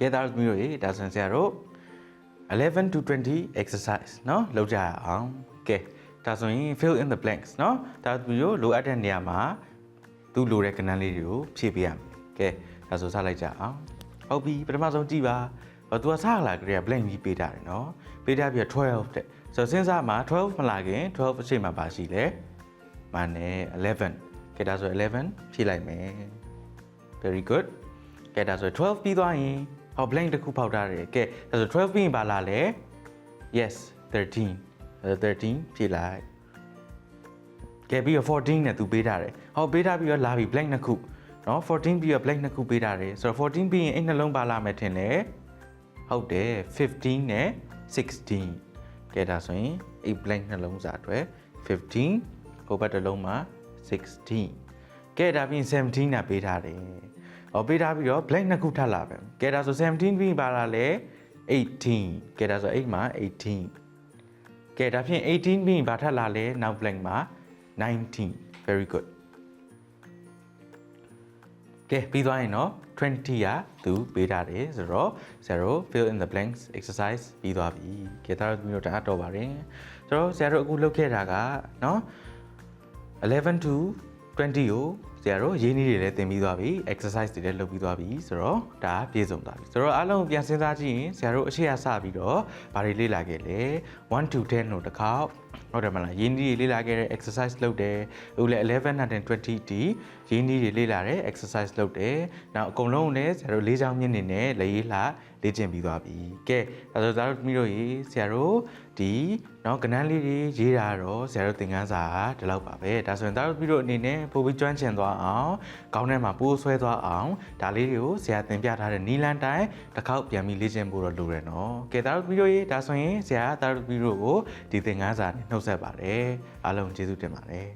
ကဲသားတို့သမီးတို့ရေဒါဆိုရင်ဆရာတို့11 to 20 exercise เนาะလုပ်ကြရအောင်ကဲဒါဆိုရင် fill in the blanks เนาะဒါသမီးတို့လိုအပ်တဲ့နေရာမှာသူလိုတဲ့ကဏ္ဍလေးတွေကိုဖြည့်ပေးရမယ်ကဲဒါဆိုစလိုက်ကြအောင်ဟုတ်ပြီပထမဆုံးကြည့်ပါဟောသူကစလာကြတဲ့ blank ကြီးပေးထားတယ်เนาะပေးထားပြီးတော့12တဲ့ဆိုတော့စဉ်းစားမှာ12မလာခင်12အချိန်မှာပါရှိလဲမနဲ့11ကဲဒါဆို11ဖြည့်လိုက်မယ် very good ကဲဒါဆို12ပြီးသွားရင် ဟော blank တစ်ခုပေါက်ထားတယ်ကဲဒါဆို12ပြီးရင်ပါလာလဲ yes 13အဲ13ဖြည့်လိုက်ကဲပြီးတော့14နဲ့သူပေးထားတယ်ဟောပေးထားပြီးတော့လာပြီ blank နှစ်ခုနော်14ပြီးတော့ blank နှစ်ခုပေးထားတယ်ဆိုတော့14ပြီးရင်အဲ့နှလုံးပါလာမယ်ထင်တယ်ဟုတ်တယ်15နဲ့16ကဲဒါဆိုရင်အဲ့ blank နှလုံးစာအတွက်15ဟိုဘက်တစ်လုံးမှာ16ကဲဒါပြီးရင်17နဲ့ပေးထားတယ် ။အော်ပေးထားပြီးတော့ blank နှစ်ခုထပ်လာပဲ။ကဲဒါဆို17ပြီးပါလာလဲ18။ကဲဒါဆို8မှာ18။ကဲဒါဖြင့်18ပြီးပါထပ်လာလဲ now blank မှာ19 very good ။ကဲပြီးသွားရင်တော့20ကသူပေးထားတယ်ဆိုတော့0 fill in the blanks exercise ပြီးသွားပြီ။ကဲဒါတော့မျိုးတအားတော်ပါတယ်။ဆိုတော့ဆရာတို့အခုလုပ်ခဲ့တာကနော်11 to 20ကို ဆရာတို့ရေးနည်းတွေလည်းသင်ပြီးသွားပြီ exercise တွေလည်းလုပ်ပြီးသွားပြီဆိုတော့ဒါပြည့်စုံသွားပြီဆိုတော့အားလုံးပြန်စဉ်းစားကြည့်ရင်ဆရာတို့အရှိအစပြီးတော့ဘာတွေလေ့လာခဲ့လဲ1 to 10လို့တစ်ခေါက်ဟုတ်တယ်မလားယင်းဒီတွေလေ့လာခဲ့တဲ့ exercise လုပ်တယ်ဟိုလေ1120ဒီယင်းဒီတွေလေ့လာတဲ့ exercise လုပ်တယ်နောက်အကုန်လုံးလည်းဆရာတို့လေးချောင်းမြင့်နေနဲ့လေးလှလေ့ကျင့်ပြီးသွားပြီကဲဒါဆိုဒါတို့မိတို့ရေဆရာတို့ဒီနော်ကဏ္ဍလေးတွေရေးတာတော့ဆရာတို့သင်ခန်းစာဒီလောက်ပါပဲဒါဆိုရင်ဒါတို့မိတို့အနေနဲ့ပို့ပြီးကျွမ်းကျင်သွားအောင်ခေါင်းထဲမှာပိုးဆွဲသွားအောင်ဒါလေးတွေကိုဆရာသင်ပြထားတဲ့နီလန်တိုင်းတစ်ခေါက်ပြန်ပြီးလေ့ကျင့်ဖို့တော့လိုတယ်နော်ကဲဒါတို့မိတို့ရေဒါဆိုရင်ဆရာဒါတို့မိတို့ကိုဒီသင်ခန်းစာနှုတ်ဆက်ပါတယ်အားလုံးကျေးဇူးတင်ပါတယ်